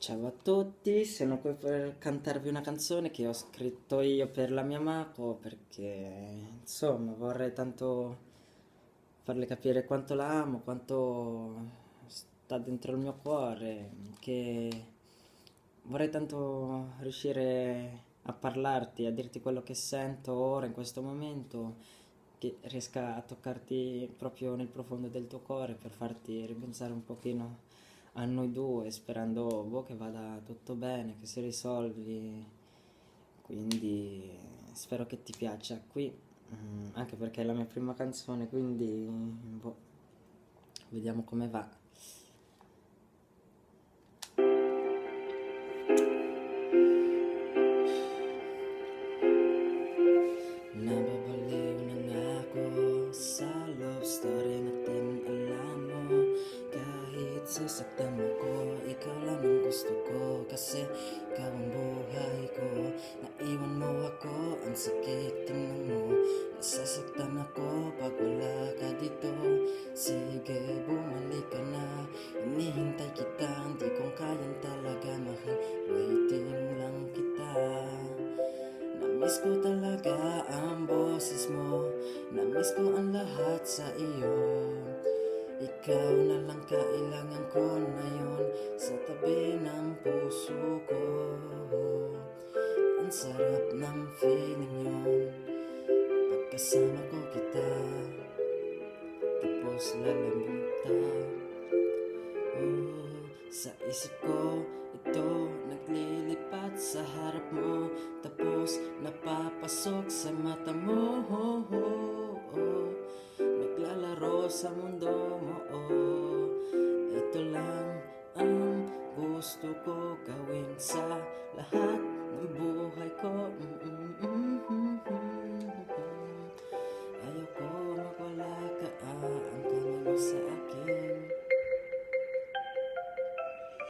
Ciao a tutti, sono qui per cantarvi una canzone che ho scritto io per la mia Mako perché insomma vorrei tanto farle capire quanto la amo, quanto sta dentro il mio cuore, che vorrei tanto riuscire a parlarti, a dirti quello che sento ora in questo momento, che riesca a toccarti proprio nel profondo del tuo cuore per farti ripensare un pochino a noi due, sperando boh, che vada tutto bene, che si risolvi. Quindi spero che ti piaccia qui, mm, anche perché è la mia prima canzone, quindi boh, vediamo come va. Sasaktan mo ko, ikaw lang ang gusto ko. Kasi ikaw ang buhay ko. Naiwan mo ako, ang sakit tingnan mo. Nasasaktan ako pag wala ka dito. Sige, bumalik ka na. Hinihintay kita, hindi ko kayang talaga mahal. Waiting lang kita. Namiss ko talaga ang boses mo. Namiss ko ang lahat sa iyo Ikaw na lang kailangan ko ngayon Sa tabi ng puso ko. Ang sarap ng feeling yun. Pagkasama ko kita Tapos lalamutan. Oh, sa isip ko ito naglilipat sa harap mo. Tapos napapasok sa mata mo. Oh, oh, oh. Sa mundo mo oh. Ito lang ang gusto ko gawin sa lahat